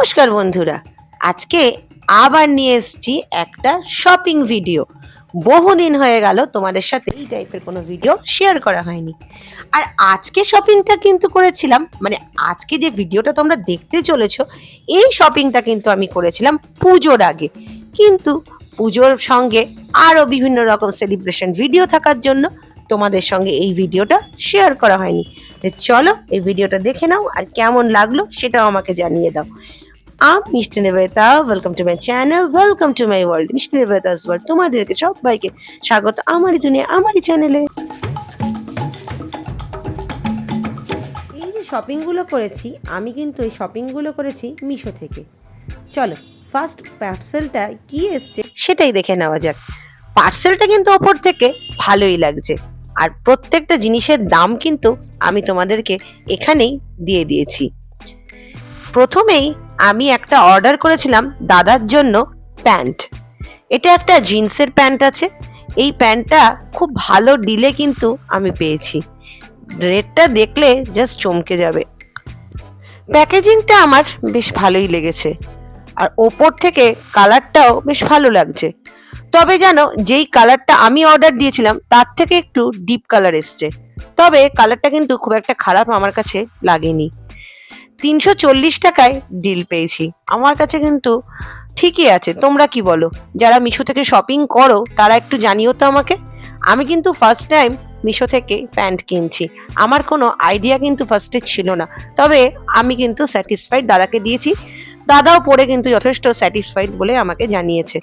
নমস্কার বন্ধুরা, আজকে আবার নিয়ে এসেছি একটা শপিং ভিডিও বহুদিন হয়ে গেল তোমাদের সাথে এই টাইপের কোনো ভিডিও শেয়ার করা হয়নি। আর আজকে শপিংটা কিন্তু করেছিলাম মানে আজকে যে ভিডিওটা তোমরা দেখতে চলেছ, এই শপিংটা কিন্তু আমি করেছিলাম পুজোর আগে। কিন্তু পুজোর সঙ্গে আরও বিভিন্ন রকম সেলিব্রেশন ভিডিও থাকার জন্য তোমাদের সঙ্গে এই ভিডিওটা শেয়ার করা হয়নি। চলো এই ভিডিওটা দেখে নাও আর কেমন লাগল সেটাও আমাকে জানিয়ে দাও। I'm Mishti Nibeta welcome to my channel welcome to my world Mishti Nibeta's world তোমাদেরকে সবাইকে স্বাগত আমারই দুনিয়া আমারই চ্যানেলে এই যে শপিংগুলো করেছি, আমি কিন্তু এই শপিংগুলো করেছি মিশো থেকে। চলো ফার্স্ট পার্সেলটা কি এসছে সেটাই দেখে নেওয়া যাক। পার্সেলটা কিন্তু ওপর থেকে ভালোই লাগছে। আর প্রত্যেকটা জিনিসের দাম কিন্তু আমি তোমাদেরকে এখানেই দিয়ে দিয়েছি। প্রথমেই আমি একটা অর্ডার করেছিলাম দাদার জন্য প্যান্ট। এটা একটা জিন্সের প্যান্ট আছে। এই প্যান্টটা খুব ভালো ডিলে কিন্তু আমি পেয়েছি। রেটটা দেখলে জাস্ট চমকে যাবে। প্যাকেজিংটা আমার বেশ ভালোই লেগেছে। আর ওপর থেকে কালারটাও বেশ ভালো লাগছে। তবে যেন যেই কালারটা আমি অর্ডার দিয়েছিলাম, তার থেকে একটু ডিপ কালার এসছে। তবে কালারটা কিন্তু খুব একটা খারাপ আমার কাছে লাগেনি। তিনশো চল্লিশ টাকায় ডিল পেয়েছি। আমার কাছে কিন্তু ঠিকই আছে। তোমরা কি বলো? যারা মিশো থেকে শপিং করো, তারা একটু জানিও তো আমাকে। আমি কিন্তু ফার্স্ট টাইম মিশো থেকে প্যান্ট কিনছি। আমার কোনো আইডিয়া কিন্তু ফার্স্টে ছিল না। তবে আমি কিন্তু স্যাটিসফাইড দাদাকে দিয়েছি। দাদাও পরে কিন্তু যথেষ্ট স্যাটিসফাইড বলে আমাকে জানিয়েছে।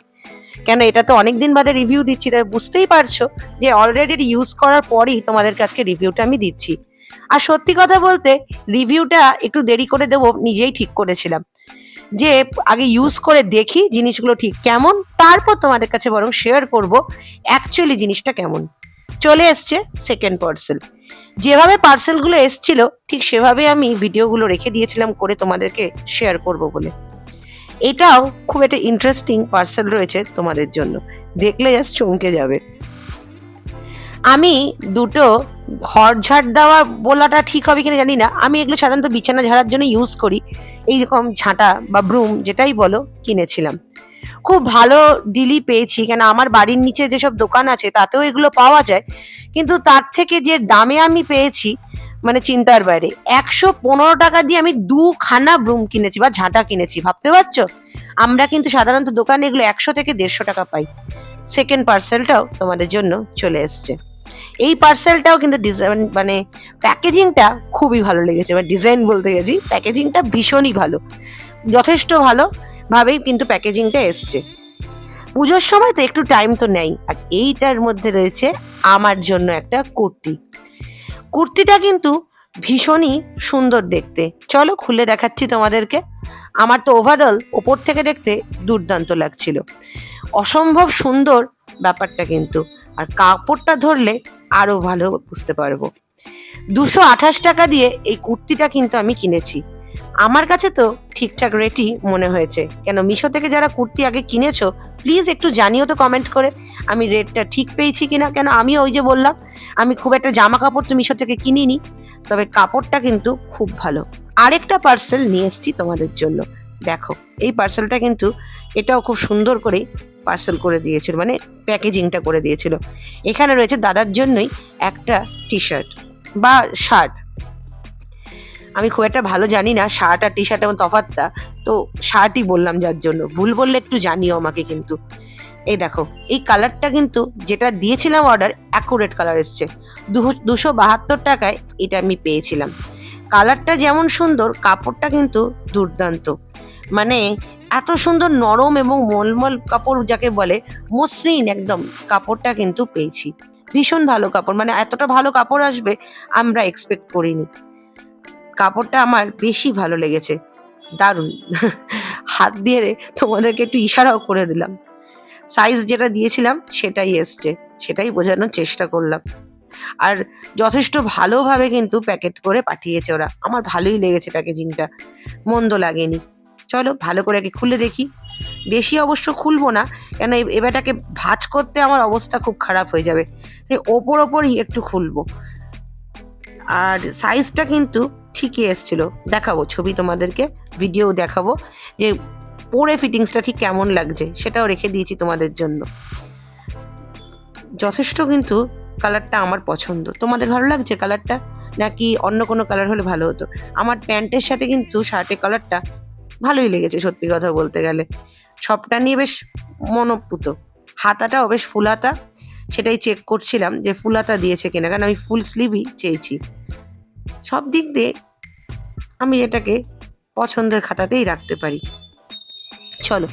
কেন, এটা তো অনেক দিন বাদে রিভিউ দিচ্ছি, তাই বুঝতেই পারছ যে অলরেডি ইউজ করার পরই তোমাদের কাছকে রিভিউটা আমি দিচ্ছি। আর সত্যি কথা বলতে রিভিউটা একটু দেরি করে দেবো, নিজেই ঠিক করেছিলাম। যে আগে ইউজ করে দেখি জিনিসগুলো ঠিক কেমন, তারপর তোমাদের কাছে বরং শেয়ার করব অ্যাকচুয়ালি জিনিসটা কেমন। চলে এসছে সেকেন্ড পার্সেল যেভাবে পার্সেলগুলো এসছিল, ঠিক সেভাবে আমি ভিডিওগুলো রেখে দিয়েছিলাম করে তোমাদেরকে শেয়ার করব বলে। এটাও খুব একটা ইন্টারেস্টিং পার্সেল রয়েছে তোমাদের জন্য। দেখলে জাস্ট চমকে যাবে। আমি দুটো ঘর ঝাড় দেওয়া বলাটা ঠিক হবে কিনা জানি না। আমি এগুলো সাধারণত বিছানা ঝাড়ার জন্য ইউজ করি। এই রকম ঝাঁটা বা ব্রুম যেটাই বলো কিনেছিলাম। খুব ভালো ডিলই পেয়েছি, কেন আমার বাড়ির নিচে যেসব দোকান আছে তাতেও এগুলো পাওয়া যায়। কিন্তু তার থেকে যে দামে আমি পেয়েছি মানে চিন্তার বাইরে, একশো পনেরো টাকা দিয়ে আমি দুখানা ব্রুম কিনেছি বা ঝাঁটা কিনেছি, ভাবতে পারছ? আমরা কিন্তু সাধারণত দোকানে এগুলো একশো থেকে দেড়শো টাকা পাই। সেকেন্ড পার্সেলটাও তোমাদের জন্য চলে এসছে। এই পার্সেলটাও কিন্তু ডিজাইন মানে প্যাকেজিংটা খুবই ভালো লেগেছে। বা ডিজাইন বলতে গেছি প্যাকেজিংটা ভীষণই ভালো। যথেষ্ট ভালো ভাবেই কিন্তু প্যাকেজিংটা এসছে। পুজোর সময় তো একটু টাইম তো নেই, আর এইটার মধ্যে রয়েছে আমার জন্য একটা কুর্তি। কুর্তিটা কিন্তু ভীষণই সুন্দর দেখতে। চলো খুলে দেখাচ্ছি তোমাদেরকে। আমার তো ওভারঅল ওপর থেকে দেখতে দুর্দান্ত লাগছিল। অসম্ভব সুন্দর ব্যাপারটা কিন্তু। আর কাপড়টা ধরলে আরও ভালো বুঝতে পারব। দুশো আঠাশ টাকা দিয়ে এই কুর্তিটা কিন্তু আমি কিনেছি। আমার কাছে তো ঠিকঠাক রেটই মনে হয়েছে। কেন মিশো থেকে যারা কুর্তি আগে কিনেছো প্লিজ একটু জানিও তো কমেন্ট করে। আমি রেটটা ঠিক পেয়েছি কিনা? কেন আমি ওই যে বললাম, আমি খুব একটা জামা কাপড় তো মিশো থেকে কিনিনি, তবে কাপড়টা কিন্তু খুব ভালো। আরেকটা পার্সেল নিয়ে এসেছি তোমাদের জন্য। দেখো, এই পার্সেলটা কিন্তু এটাও খুব সুন্দর করে পার্সেল করে দিয়েছিল মানে প্যাকেজিংটা করে দিয়েছিল। এখানে রয়েছে দাদার জন্যই একটা টি শার্ট বা শার্ট আমি খুব একটা ভালো জানি না শার্ট আর টি শার্ট এবং তফাতটা তো শার্টই বললাম যার জন্য। ভুল বললে একটু জানিও আমাকে কিন্তু। এই দেখো, এই কালারটা কিন্তু যেটা দিয়েছিলাম অর্ডার অ্যাকুরেট কালার এসছে। দুশো বাহাত্তর টাকায় এটা আমি পেয়েছিলাম। কালারটা যেমন সুন্দর, কাপড়টা কিন্তু দুর্দান্ত। মানে এত সুন্দর নরম এবং মলমল কাপড় যাকে বলে, মসৃণ একদম কাপড়টা কিন্তু পেয়েছি। ভীষণ ভালো কাপড় মানে এতটা ভালো কাপড় আসবে আমরা এক্সপেক্ট করিনি। কাপড়টা আমার বেশি ভালো লেগেছে। দারুণ। হাত দিয়ে তোমাদেরকে একটু ইশারাও করে দিলাম। সাইজ যেটা দিয়েছিলাম সেটাই এসছে, সেটাই বোঝানোর চেষ্টা করলাম। আর যথেষ্ট ভালোভাবে কিন্তু প্যাকেট করে পাঠিয়েছে ওরা। আমার ভালোই লেগেছে প্যাকেজিংটা মন্দ লাগেনি। চলো ভালো করে আগে খুলে দেখি। বেশি অবশ্য খুলবো না, কেন এবারটাকে ভাঁজ করতে আমার অবস্থা খুব খারাপ হয়ে যাবে। তাই ওপর ওপরই একটু খুলবো। আর সাইজটা কিন্তু ঠিকই এসছিল। দেখাবো, ছবি তোমাদেরকে ভিডিও দেখাবো যে পরে ফিটিংসটা ঠিক কেমন লাগছে, সেটাও রেখে দিয়েছি তোমাদের জন্য। যথেষ্ট কিন্তু কালারটা আমার পছন্দ। তোমাদের ভালো লাগছে কালারটা নাকি অন্য কোনো কালার হলে ভালো হতো? আমার প্যান্টের সাথে কিন্তু শার্টের কালারটা ভালোই লেগেছে সত্যি কথা বলতে গেলে। সবটা নিয়ে বেশ মনোপুত। হাতাটাও বেশ ফুল হাতা সেটাই চেক করছিলাম যে ফুল হাতা দিয়েছে কিনা, কারণ আমি ফুল স্লিভই চেয়েছি। সব দিক দিয়ে আমি এটাকে পছন্দের খাতাতেই রাখতে পারি। চলো,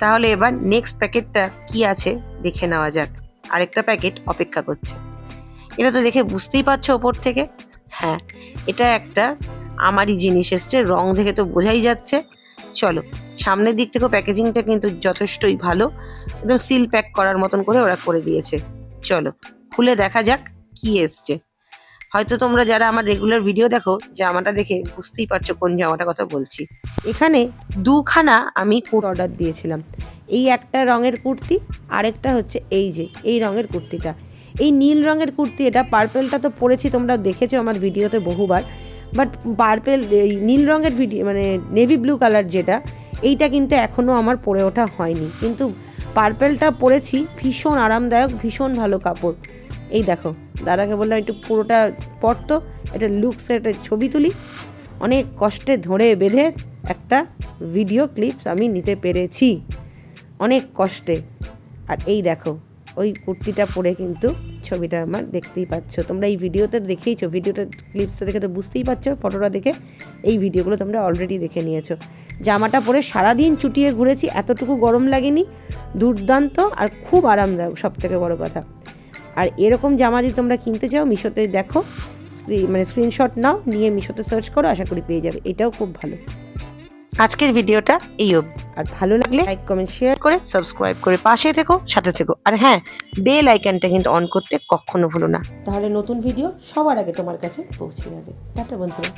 তাহলে এবার নেক্সট প্যাকেটটা কি আছে দেখে নেওয়া যাক। আরেকটা প্যাকেট অপেক্ষা করছে। এটা তো দেখে বুঝতেই পারছ ওপর থেকে? হ্যাঁ এটা একটা আমারই জিনিস এসছে, রং দেখে তো বোঝাই যাচ্ছে। চলো, সামনের দিক থেকেও প্যাকেজিংটা কিন্তু যথেষ্টই ভালো। একদম সিল প্যাক করার মতন করে ওরা করে দিয়েছে। চলো, খুলে দেখা যাক কি এসছে। হয়তো তোমরা যারা আমার রেগুলার ভিডিও দেখো, জামাটা দেখে বুঝতেই পারছ কোন জামাটা কথা বলছি। এখানে দুখানা আমি কোট অর্ডার দিয়েছিলাম। এই একটা রঙের কুর্তি, আরেকটা হচ্ছে এই যে, এই রঙের কুর্তিটা। এই নীল রঙের কুর্তি, এটা পার্পেলটা তো পরেছি, তোমরা দেখেছ আমার ভিডিওতে বহুবার। বাট পার্পেল, এই নীল রঙের ভিডিও মানে নেভি ব্লু কালার যেটা, এইটা কিন্তু এখনও আমার পরে ওঠা হয়নি। কিন্তু পার্পেলটা পরেছি, ভীষণ আরামদায়ক, ভীষণ ভালো কাপড়। এই দেখো, দাদাকে বললাম একটু পুরোটা পরতো এটা লুকসের একটা ছবি তুলি। অনেক কষ্টে ধরে বেঁধে একটা ভিডিও ক্লিপস আমি নিতে পেরেছি। অনেক কষ্টে। আর এই দেখো, ওই কুর্তিটা পরে কিন্তু ছবিটা আমার দেখতেই পাচ্ছ। তোমরা এই ভিডিওতে দেখেইছো, ভিডিওটা ক্লিপসটা দেখে তো বুঝতেই পারছ ফটোটা দেখে এই ভিডিওগুলো তোমরা অলরেডি দেখে নিয়েছো। জামাটা পরে সারাদিন চুটিয়ে ঘুরেছি, এতটুকু গরম লাগেনি, দুর্দান্ত আর খুব আরামদায়ক সব থেকে বড় কথা। আর এরকম জামা যদি তোমরা কিনতে চাও, মিশোতে দেখো স্ক্রিন মানে স্ক্রিনশট নাও, নিয়ে মিশোতে সার্চ করো, আশা করি পেয়ে যাবে। এটাও খুব ভালো। আজকের ভিডিওটা এই অবধি। আর ভালো লাগলে লাইক কমেন্ট শেয়ার করে সাবস্ক্রাইব করে পাশে থেকো, সাথে থেকো। আর হ্যাঁ বেল আইকনটা কিন্তু অন করতে কখনো ভুলো না। তাহলে নতুন ভিডিও সবার আগে তোমার কাছে পৌঁছে যাবে। টাটা বন্ধুরা।